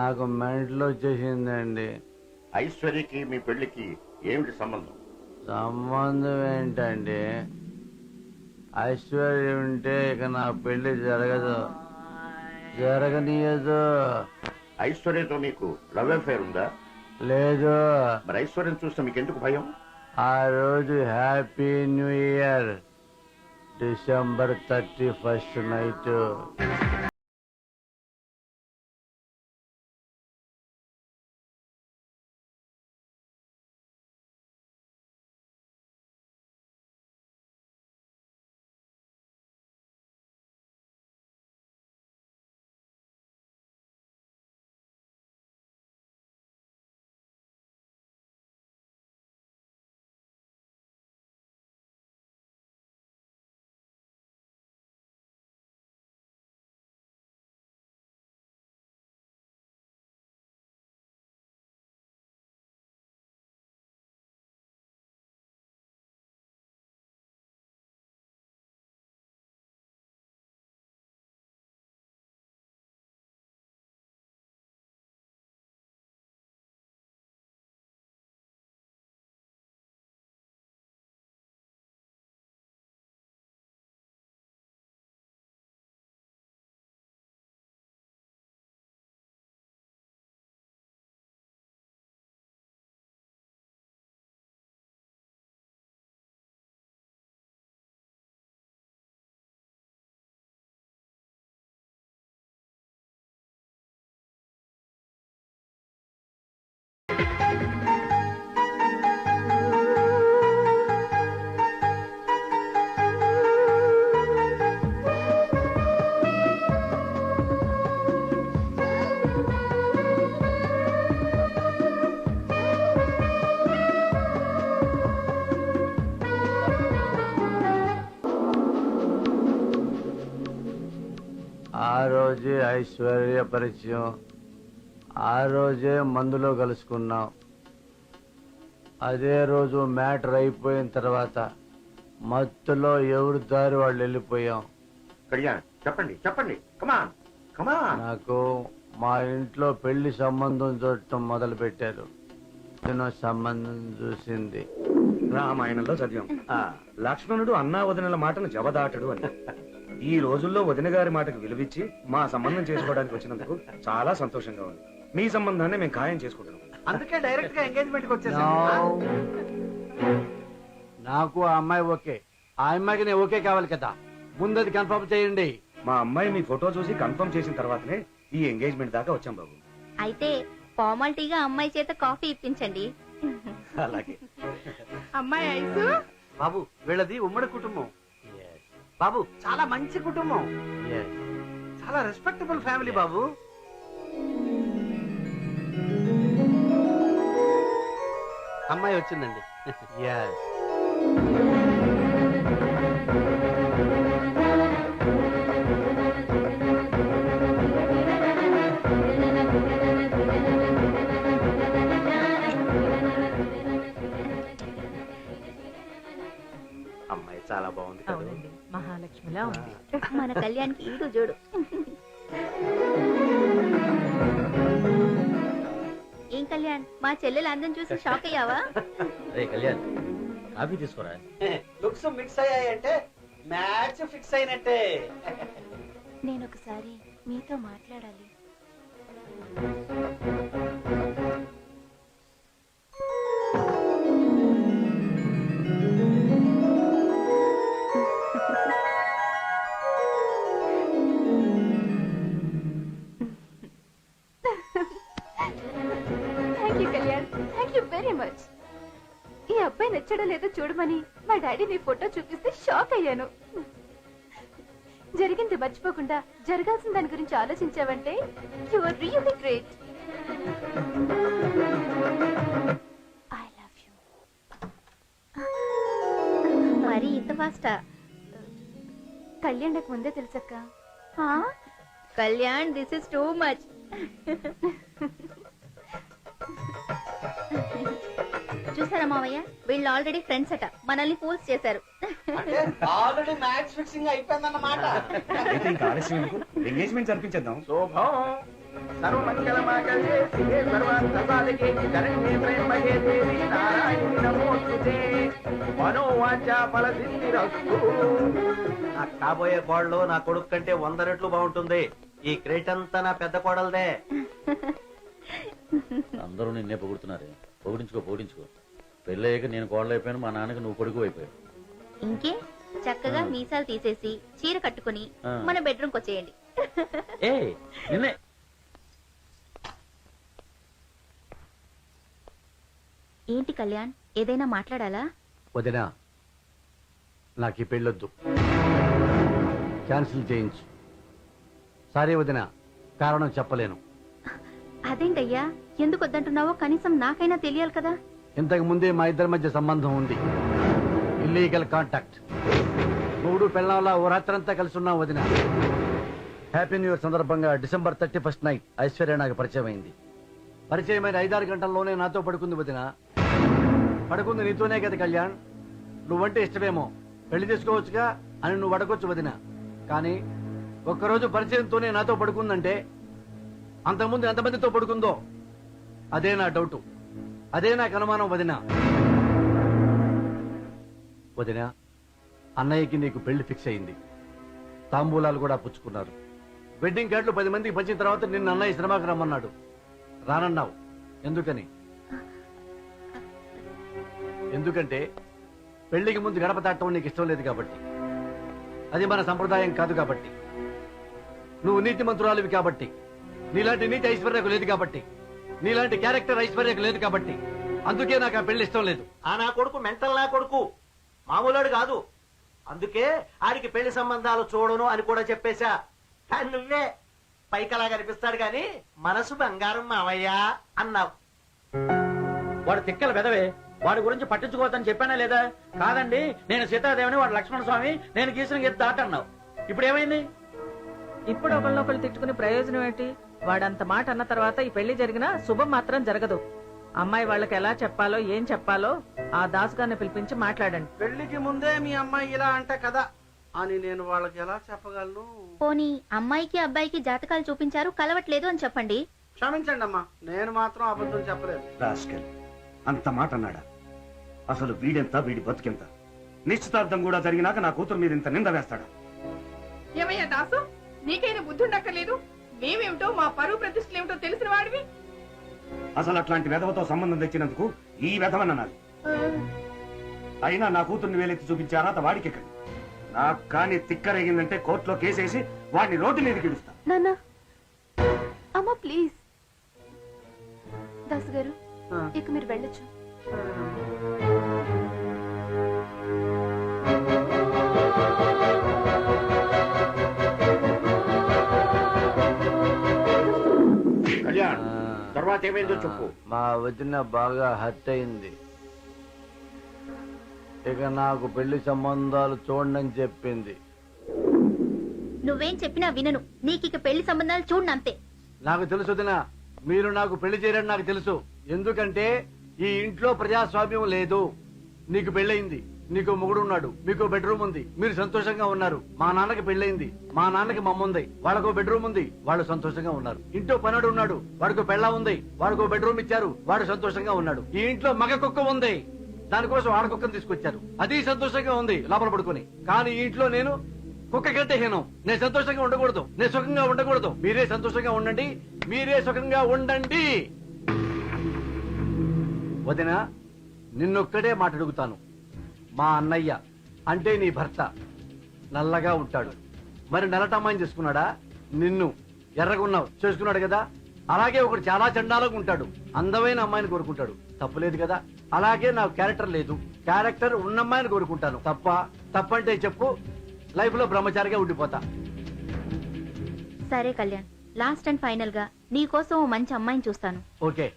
నాకు మెంటలు వచ్చేసిందండి. ఐశ్వర్యకి మీ పెళ్ళికి ఏమిటి సంబంధం? సంబంధం ఏంటండి? ఐశ్వర్యం ఉంటే ఇక నా పెళ్ళి జరగదు. జరగనీయదు. ఐశ్వర్యతో మీకు లవ్ అఫేర్ ఉందా? లేదు. మరి ఐశ్వర్యం చూస్తే మీకు ఎందుకు భయం? ఆ రోజు happy new year. December thirty first night. రోజే ఐశ్వర్య పరిచయం. ఆ రోజే మందులో కలుసుకున్నాం. అదే రోజు మ్యాటర్ అయిపోయిన తర్వాత మత్తులో ఎవరి దారి వాళ్ళు వెళ్ళిపోయాం. కళ్యాణ్ చెప్పండి చెప్పండి. కమాన్ కమాన్ నాకు మా ఇంట్లో పెళ్ళి సంబంధం చూడటం మొదలు పెట్టారు నేను సంబంధం చూసింది. రామాయణంలో చదివాం ఆ, లక్ష్మణుడు అన్నా వదినల మాటను జవదాటడు అని. ఈ రోజుల్లో వదిన గారి మాటకు విలువిచ్చి మా సంబంధం చేసుకోవడానికి వచ్చినందుకు చాలా సంతోషంగా ఉంది. మీ సంబంధాన్ని మేము ఖాయం చేసుకుంటున్నాం. అందుకే డైరెక్ట్గా ఎంగేజ్మెంట్కి. నాకు ఆ అమ్మాయి ఓకే. ఆ అమ్మాయికి నేను ఓకే కావాలి కదా. ముందది కన్ఫర్మ్ చేయండి. మా అమ్మాయి మీ ఫోటో చూసి కన్ఫర్మ్ చేసిన తర్వాతనే ఈ ఎంగేజ్మెంట్ దాకా వచ్చాం బాబు. అయితే ఫార్మాలిటీగా అమ్మాయి చేత కాఫీ ఇప్పించండి. అలాగే. అమ్మాయి ఐసు? బాబు వీళ్ళది ఉమ్మడి కుటుంబం. బాబు చాలా మంచి కుటుంబం. చాలా రెస్పెక్టబుల్ ఫ్యామిలీ బాబు అమ్మాయి వచ్చిందండి Yes. అమ్మాయి చాలా బాగుంది కదా. అవునండి మహాలక్ష్మిలా ఉంది. మన కళ్యాణ్కి ఈడు చూడు. ఏం కళ్యాణ్ మా చెల్లెలు అందం చూసి షాక్ అయ్యావా? రే కళ్యాణ్ కాఫీ తీసుకోరా? లుక్స్ మిక్స్ అయ్యాయంటే మ్యాచ్ ఫిక్స్ అయినట్టే. నేను ఒకసారి మీతో మాట్లాడాలి. మచ్ ఈ అబ్బాయి నచ్చడం లేదో చూడమని మా డాడీ నీ ఫోటో చూపిస్తే షాక్ అయ్యాను. జరిగింది మర్చిపోకుండా జరగాల్సిన దాని గురించి ఆలోచించావంటే you are really great I love you మరి ఇంత ఫాస్టా కళ్యాణ్ నాకు ముందే తెలుసక్క? Kalyan this is too much చూసారా మావయ్య? వీళ్ళు ఆల్రెడీ ఫ్రెండ్స్ అట. మనల్ని ఫూల్స్ చేశారు. ఆల్రెడీ మ్యాచ్ ఫిక్సింగ్ అయిపోయిందన్నమాట. అయితే ఇంకా ఆలస్యం ఎందుకు? ఎంగేజ్మెంట్ జరిపించేద్దాం. శోభం. సర్వమంగళమాగళ్యే శివే సర్వార్థసాధికే శరణ్యే త్రయంబకే దేవి నారాయణి నమోస్తుతే. మనోవాచ ఫలసిద్ధిరస్తు. నా కాబోయే కోడలు నా కొడుకు కంటే వంద రెట్లు బాగుంటుంది. ఈ క్రేట్ అంతా నా పెద్ద కోడలదే. అందరూ నిన్నే పొగుడుతున్నారు. పొగిడించుకో పొగిడించుకో. పెళ్ళయ్యాక నేను కోడలైపోయాను మా నాన్నకి నువ్వు కొడుకు అయిపోయావు. ఇంకే? చక్కగా మీసాలు తీసేసి చీర కట్టుకుని ఆ. మన బెడ్రూమ్కి వచ్చేయండి. ఏ నిన్నే. ఏంటి కళ్యాణ్ ఏదైనా మాట్లాడాలా? వదినా నాకు ఈ పెళ్ళొద్దు. క్యాన్సిల్ చేయించు. సారీ వదినా కారణం చెప్పలేను. అదేంటయ్యా? ఎందుకు వద్దంటున్నావో కనీసం నాకైనా తెలియాలి కదా. ఇంతకు ముందే మా ఇద్దరి మధ్య సంబంధం ఉంది. ఇల్లీగల్ కాంటాక్ట్ మూడు పెళ్ళంలా ఓ రాత్రంతా కలిసి ఉన్నాం వదిన. హ్యాపీ న్యూ ఇయర్ సందర్భంగా December thirty first night Aishwarya నాకు పరిచయం అయింది. పరిచయమైన ఐదారు గంటల్లోనే నాతో పడుకుంది వదిన. పడుకుంది నీతోనే కదా కళ్యాణ్. నువ్వంటే ఇష్టమేమో. పెళ్ళి చేసుకోవచ్చుగా అని నువ్వు అడగొచ్చు వదిన. కానీ ఒక్కరోజు పరిచయంతోనే నాతో పడుకుందంటే అంతకుముందు ఎంతమందితో పడుకుందో అదే నా డౌటు. అదే నాకు అనుమానం వదిన. వదిన అన్నయ్యకి నీకు పెళ్ళి ఫిక్స్ అయింది. తాంబూలాలు కూడా పుచ్చుకున్నారు. వెడ్డింగ్ కార్డులు పది మందికి పంచిన తర్వాత నిన్న అన్నయ్య సినిమాకి రమ్మన్నాడు. రానన్నావు. ఎందుకని? ఎందుకంటే పెళ్ళికి ముందు గడప దాటం నీకు ఇష్టం లేదు కాబట్టి. అది మన సంప్రదాయం కాదు కాబట్టి. నువ్వు నీతి మంత్రురాలివి కాబట్టి. నీలాంటి నీతి ఐశ్వర్యకు లేదు కాబట్టి. నీలాంటి క్యారెక్టర్ ఐశ్వర్యకు లేదు కాబట్టి అందుకే నాకు ఆ పెళ్ళి ఇష్టం లేదు. ఆ నా కొడుకు మెంటల్ నా కొడుకు. మామూలుడు కాదు. అందుకే ఆడికి పెళ్ళి సంబంధాలు చూడను అని కూడా చెప్పేశా. కానీ నువ్వే. పైకలా కనిపిస్తాడు గాని మనసు బంగారం మావయ్యా అన్నావు. వాడు తిక్కల పెదవే వాడి గురించి పట్టించుకోవద్దని చెప్పానా లేదా? కాదండి నేను సీతాదేవిని వాడు లక్ష్మణ స్వామి నేను గీసిన గీత దాటన్నావు. ఇప్పుడు ఏమైంది? ఇప్పుడు ఒకళ్ళనొకళ్ళు తిట్టుకునే ప్రయోజనం ఏంటి? వాడంత మాట అన్న తర్వాత ఈ పెళ్ళి జరిగినా శుభం మాత్రం జరగదు. అమ్మాయి వాళ్ళకి ఎలా చెప్పాలో ఏం చెప్పాలో ఆ దాసు గారిని పిలిపించి మాట్లాడండి. పెళ్ళికి ముందే మీ అమ్మాయి ఇలా అంట కదా అని నేను వాళ్ళకి ఎలా చెప్పగలను? పోనీ అమ్మాయికి అబ్బాయికి జాతకాలు చూపించారు కలవట్లేదు అని చెప్పండి. క్షమించండి అమ్మా నేను మాత్రం అబద్ధం చెప్పలేదు. రాస్కెల్ అంత మాట అన్నాడా? అసలు వీడెంత వీడి బతుకెంత? నిశ్చితార్థం కూడా జరిగినాక నా కూతురు మీద ఇంత నింద వేస్తాడా? ఏమయ్యా దాసు నీకైనా బుద్ధి ఉండక్కర్లేదు? మేమేమిటో మా పరువు ప్రతిష్టలు ఏమిటో తెలిసిన వాడివి? అసలు అట్లాంటి వెధవతో సంబంధం తెచ్చినందుకు ఈ వెధవనన్నాడు అయినా నా కూతుర్ని వేలెత్తి చూపించే అర్హత వాడికి ఎక్కడి నాకు కానీ తిక్కరేగిందంటే కోర్టులో కేసేసి వాడిని రోడ్డు మీద గిడుస్తా నాన్న అమ్మ ప్లీజ్. దాసు గారు ఇక మీరు వెళ్ళొచ్చు. తర్వాత ఏమైందో చెప్పు. మా వదిన బాగా హత్య అయింది. ఇక నాకు పెళ్ళి సంబంధాలు చూడని చెప్పింది. నువ్వేం చెప్పినా వినను. నీకిక పెళ్ళి సంబంధాలు చూడండి అంతే. నాకు తెలుసు వదిన మీరు నాకు పెళ్ళి చేయరని నాకు తెలుసు. ఎందుకంటే ఈ ఇంట్లో ప్రజాస్వామ్యం లేదు. నీకు పెళ్ళయింది. నీకు మొగుడు ఉన్నాడు మీకు బెడ్రూమ్ ఉంది. మీరు సంతోషంగా ఉన్నారు. మా నాన్నకి పెళ్ళైంది మా నాన్నకి మమ్మ ఉంది. వాళ్ళకు బెడ్రూమ్ ఉంది. వాళ్ళు సంతోషంగా ఉన్నారు. ఇంట్లో పనుడు ఉన్నాడు. వాడికి పెళ్ళ ఉంది. వాడికి బెడ్రూమ్ ఇచ్చారు. వాడు సంతోషంగా ఉన్నాడు. ఈ ఇంట్లో మగ కుక్క ఉంది. దానికోసం ఆడ కుక్కను తీసుకొచ్చారు. అది సంతోషంగా ఉంది లోపల పడుకుని. కానీ ఈ ఇంట్లో నేను కుక్క కంటే హీనం. నేను సంతోషంగా ఉండకూడదు. నేను సుఖంగా ఉండకూడదు. మీరే సంతోషంగా ఉండండి. మీరే సుఖంగా ఉండండి. వదిన నిన్నొక్కడే మాట అడుగుతాను మా అన్నయ్య అంటే నీ భర్త. నల్లగా ఉంటాడు. మరి నల్లటమ్మాయిని చేసుకున్నాడా? నిన్ను. ఎర్రగున్నావు. చేసుకున్నాడు కదా? అలాగే ఒకడు చాలా చండాలంగా ఉంటాడు. అందమైన అమ్మాయిని కోరుకుంటాడు. తప్పులేదు కదా? అలాగే నాకు క్యారెక్టర్ లేదు. క్యారెక్టర్ ఉన్న అమ్మాయిని కోరుకుంటాను. తప్ప తప్పంటే చెప్పు. లైఫ్లో బ్రహ్మచారిగా ఉండిపోతా. సరే కళ్యాణ్. లాస్ట్ అండ్ ఫైనల్గా నీ కోసం ఓ మంచి అమ్మాయిని చూస్తాను. ఓకే.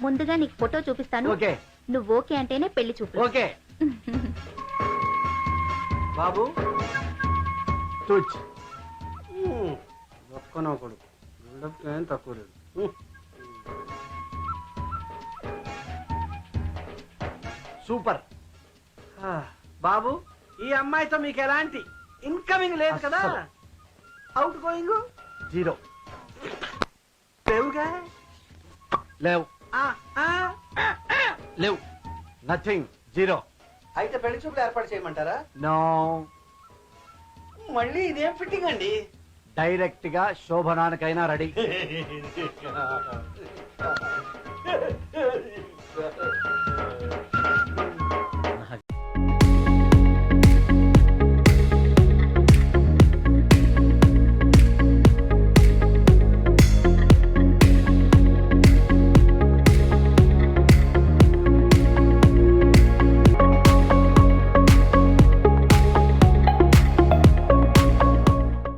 ముందుగా నీకు ఫోటో చూపిస్తాను. ఓకే. నువ్వు ఓకే అంటేనే పెళ్ళి చూపు ఓకే. బాబు. తుచ్ ఒక్కనో కొడుకు బిల్డప్ ఏం తక్కువ లేదు. సూపర్. బాబు ఈ అమ్మాయితో మీకు ఎలాంటి ఇన్కమింగ్ లేదు కదా. Outgoing zero. లేవుగా? లేవు. లేవు. నథింగ్. జీరో. అయితే పెళ్ళి చూపులు ఏర్పాటు చేయమంటారా? నో. మళ్ళీ ఇదేం ఫిట్టింగ్ అండి? డైరెక్ట్గా శోభనానికైనా రెడీ.